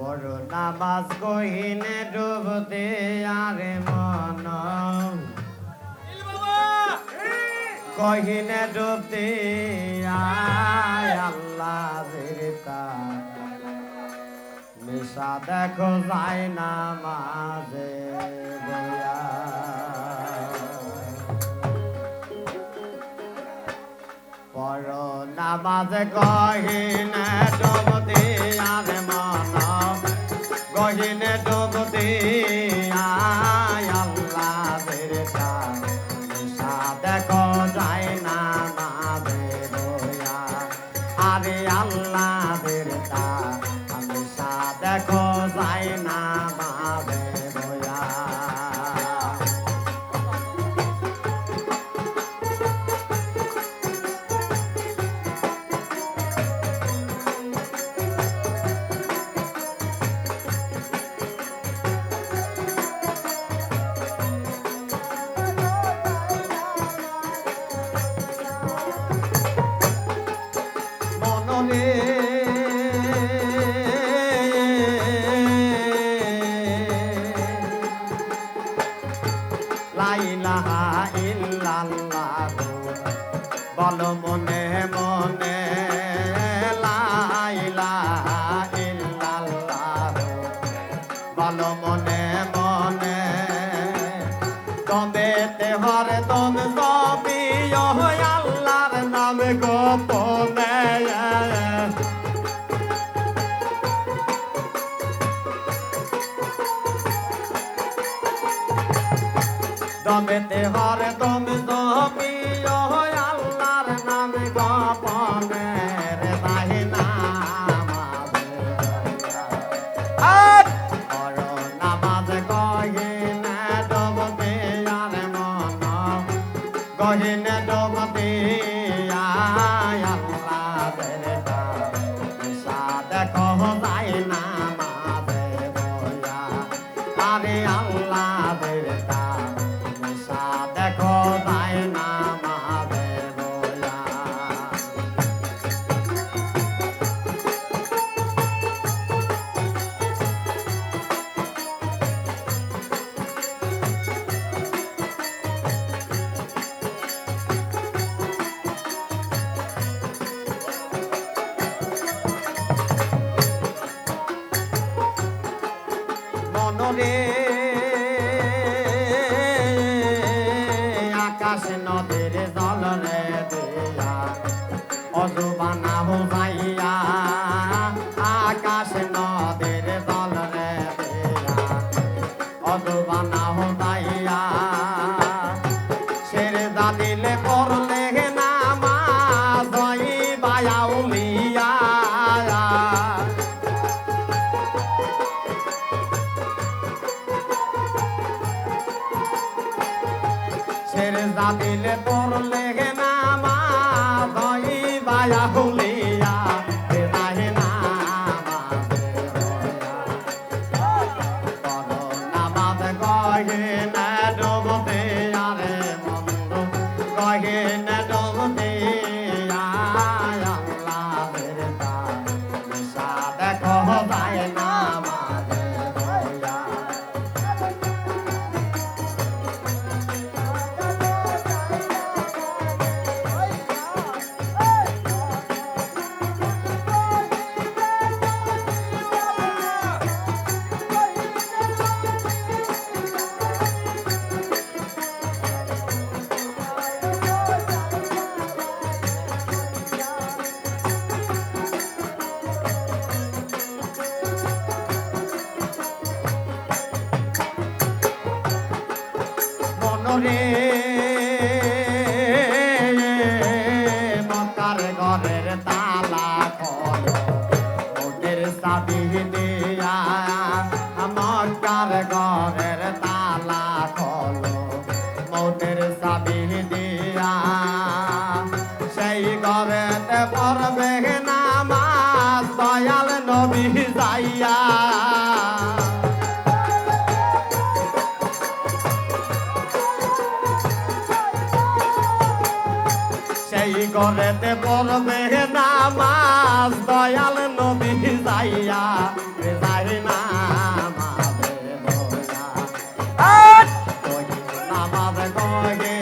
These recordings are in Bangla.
বড় নামাজ কহিনে ডুবতে আরে মন। কহিনে ডুবতে আয় আল্লাহ নিশা দেখো যায় না মাঝে বয়া পর নামাজ গহিনে আরে আল্লাহ বল মনে গহিনে ডবতে আয় আকাশ নদীর জল রে দিয়া। অজুবানা হুসাইয়া আকাশ নদীর জল রে দিয়া। অজুবানা হুসাইয়া শের জাদিলে পড়লে নামা দই বায়া হুলিয়া মনরে মকার ঘরের তালা খোল। ওদের চাবি দিয়া মকার ঘরের তালা খোল। মোদের চাবি দিয়া সেই ঘরেতে পড়বে নামাজ। দয়াল নবী যাইয়া করেতে পড়বে নামাজ দয়াল নবী যাইয়া যাই নামাজ নামাজ গয়ে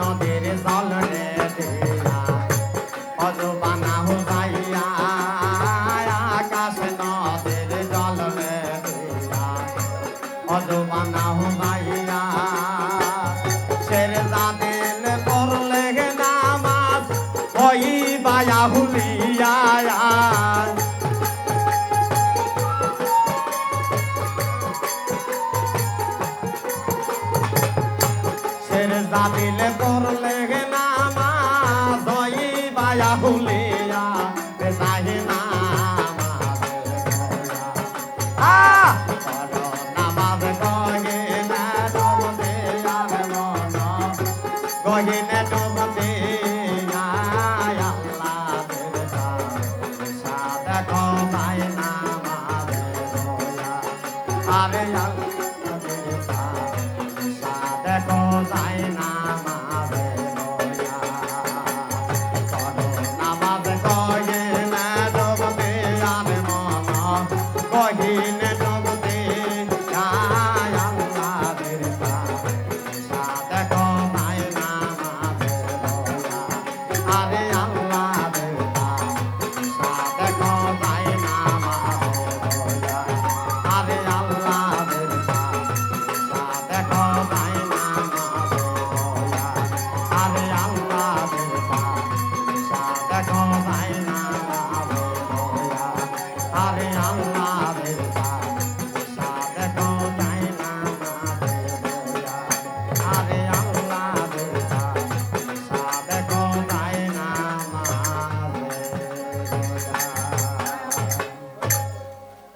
নদীর জল রে দিয়া। অজবানা হুজাইয়া, আকাশ নদীর জল রে দিয়া। অজবানা হুজাইয়া, শের দাদিল করলে নামাজ। ওই বায়া হুলিয়া শের দাদিল করলে নামাজ ওই বায়া হুলিয়া বেজাহি নামাজ আহ করো নামাজ